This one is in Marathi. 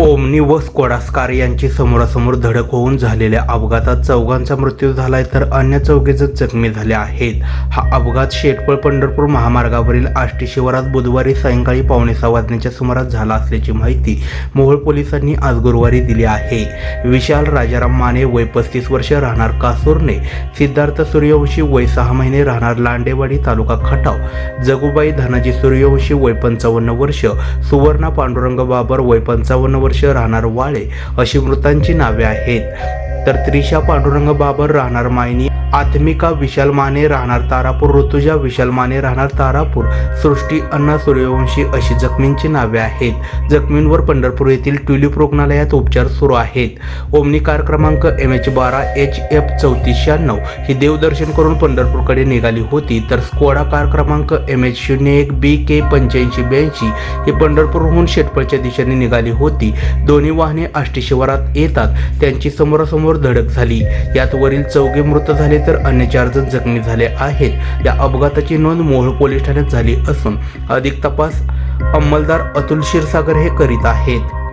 ओमनी व स्कोडास्कार यांची समोरासमोर धडक होऊन झालेल्या अपघातात चौघांचा मृत्यू झालाय तर अन्य चौघे जखमी झाले आहेत. हा अपघात शेटपळ पंढरपूर महामार्गावरील आष्टी शिवारात बुधवारी सायंकाळी पावणे सहा वाजण्याच्या सुमारास झाला असल्याची माहिती मोहोळ पोलिसांनी आज गुरुवारी दिली आहे. विशाल राजाराम माने वय पस्तीस वर्ष राहणार कासूरने. सिद्धार्थ सूर्यवंशी वय सहा महिने राहणार लांडेवाडी तालुका खटाव. जगुबाई धनाजी सूर्यवंशी वय पंचावन्न वर्ष सुवर्णा पांडुरंग बाबर वय पंचावन्न वर्ष राहणार वाळे अशी मृतांची नावे आहेत. तर त्रिशा पांडुरंग बाबर राहणार मायनी आत्मिका विशाल माने राहणार तारापूर ऋतुजा विशाल माने राहणार तारापूर. सृष्टी अण्णा सूर्यवंशी अशी जखमींची नावे आहेत. जखमींवर पंढरपूर येथील ट्युलिप रुग्णालयात उपचार सुरू आहेत. ओमनी कार क्रमांक एम एच बारा एच एफ चौतीस शहाण्णव ही देवदर्शन करून पंढरपूरकडे निघाली होती. तर स्कोडा कार क्रमांक एम एच शून्य एक बी के पंच्याऐंशी ब्याऐंशी. ही पंढरपूरहून शेटपळच्या दिशेने निघाली होती. दोन्ही वाहने आष्टी शिवारात येतात. त्यांची समोरासमोर धडक झाली. यात वरील चौघे मृत झाले तर अन्य चार जण जखमी झाले आहेत. या अपघाताची नोंद मोहोळ पोलीस ठाण्यात झाली असून अधिक तपास अंमलदार अतुल क्षीरसागर हे करीत आहेत.